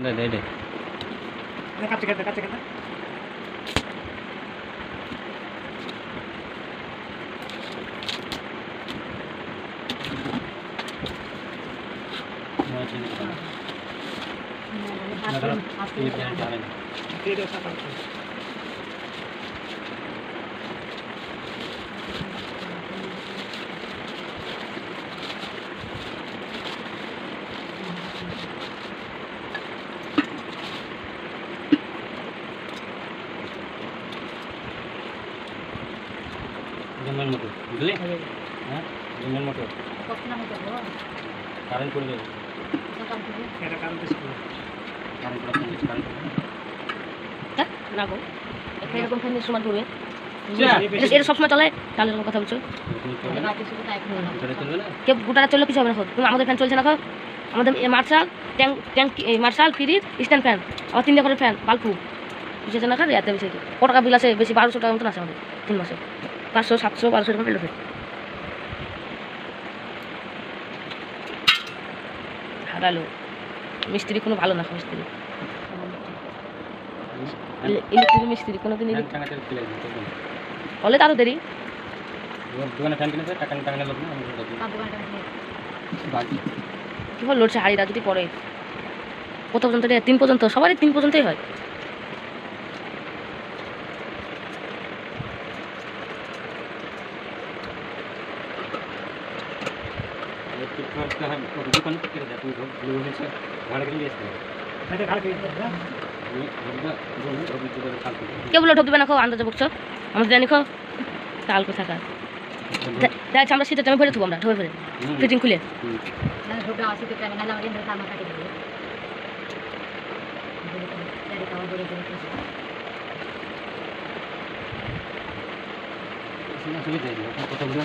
দে দে দে কাছে কাছে কাছে কাছে দিয়ে দাও সাপা জঙ্গল মতো বুঝলি? হ্যাঁ জঙ্গল মতো। কারেন্ট না গো এরকম ফ্যানের সময় ধরবে এটা- সবসময় চলে তাহলে কথা বলছো। কেউ গোটাটা চললে কিছু হবে না আমাদের ফ্যান চলছে না আমাদের মার্শাল ট্যাঙ্ক ট্যাঙ্ক এই মার্শাল ফ্রিজ স্ট্যান্ড ফ্যান আবার তিনটা করে ফ্যান বাল্পু বুঝেছে না খালি এত বেশি কত টাকা বিল আছে? বেশি বারোশো টাকা মতন আছে আমাদের তিন মাসে। পাঁচশো সাতশো বারোশো এরকম বিল হারালো। মিস্ত্রি কোনো ভালো না মিস্ত্রি। ইলেকট্রিক মিস্ত্রি কোনো দিন। হলে তারও দেরি। কী বল লড়ছে হাড়িরা যদি পরে। কত পর্যন্ত তিন পর্যন্ত? সবারই তিন পর্যন্তই হয়। কে বলল ঢুকবে না খো আন্দাজে বকছো। আমরা জানি খো তাল কোথা কার দেখ আচ্ছা, আমরা শীতের টাইমে ভরে থুব আমরা ঢোবে ভরে। ফিটিং খুলে। কথা বলে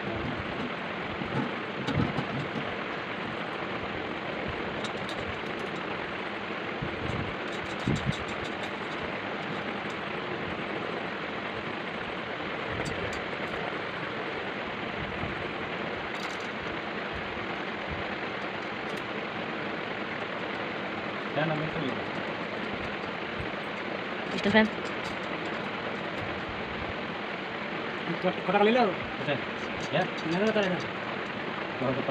¿Estás bien? ¿Corre el lado? Ya. No lo cargas. No lo.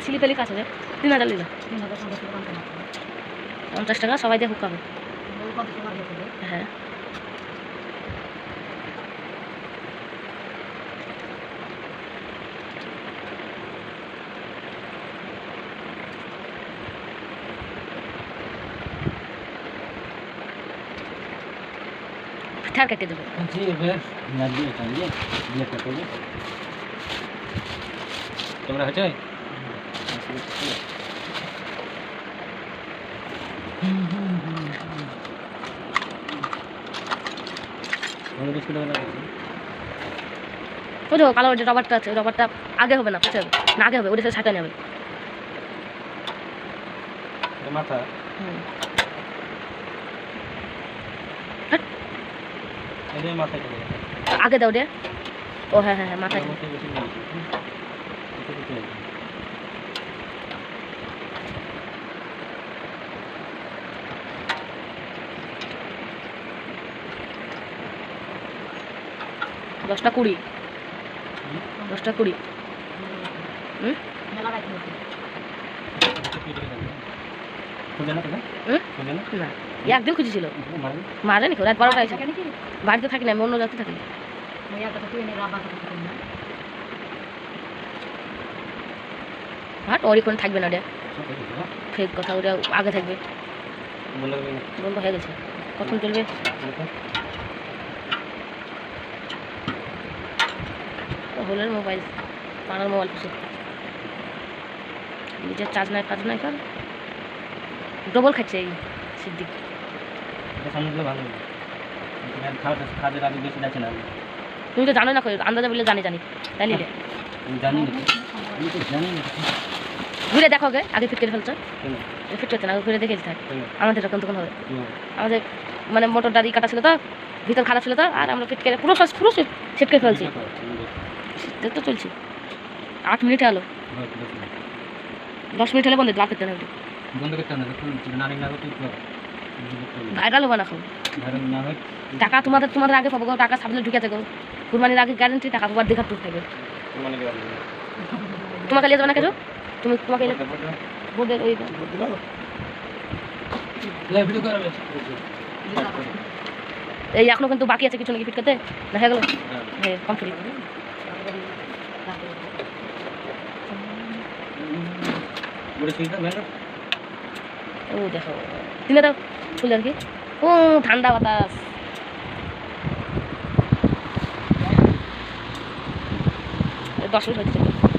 Sí, le pelicas, ¿eh? Dime, dale. Pues, Dime. Pues, পঞ্চাশ টাকা সবাই দিয়ে হুক হবে হ্যাঁ। পিঠার কেটে দেবো। জি তোমরা হচ্ছে যায় ওই কালো যে রবারটা আছে রবারটা আগে হবে না হবে না আগে হবে ওটা সাথে নেবে মাথা। যাবে আগে দাও রে ও হ্যাঁ হ্যাঁ হ্যাঁ মাথায় মাথায় বেশি নেই এটা দিতে হবে দশটা কুড়ি। দশটা কুড়ি। একদিন খুঁজেছিল। মারেনি রাত বারোটা এসে। বাড়িতে থাকি না, আমি অন্য জাতি থাকি। হাট ওর থাকবে না হ্যাঁ? ফেক কথা, ওটা আগে থাকবে। বন্ধ হয়ে গেছে। কখন চলবে? হলের মোবাইল পাড়ার মোবাইল পিছু। নিজের চার্জ নাই ফাজ নাই কার। ডবল খাচ্ছে এই সিদ্দিক। তুমি তো জানো না কই, আন্দাজে বললে জানি জানি। তাই নিলে? জানি না। ঘুরে দেখো গে আগে ফিট করে ফেলছো? ফিট করতে না ঘুরে দেখে থাক আমাদের এরকম তখন হবে আমাদের মানে মোটর দাড়ি কাটা ছিল তো ভিতর খারাপ ছিল তো আর আমরা ফিট করে পুরো পুরো সেট করে ফেলছি। দেখো, দেখো। সেট তো চলছি আট মিনিট হলো হয়। দশ মিনিট হলে বন্ধ বার করতে হবে বন্ধ করতে হবে না? ভাইরাল হবে এখন হয় টাকা তোমাদের তোমাদের আগে পাবো টাকা সামনে ঢুকে থাকো কুরবানির আগে গ্যারান্টি টাকা পাবার দেখার টুক থাকবে? তোমাকে নিয়ে যাবে না কেন তুমি তোমাকে। বোর্ডের ওই। এই এখনও কিন্তু বাকি আছে কিছু নাকি ফিট করতে না হয়ে গেলো হ্যাঁ। হ্যাঁ কমপ্লিট বলে ঠিক আছে, ভালো? ও দেখো তিনে দাও খুলে আর কি ও ঠান্ডা বাতাস দশ মিনিট ওরা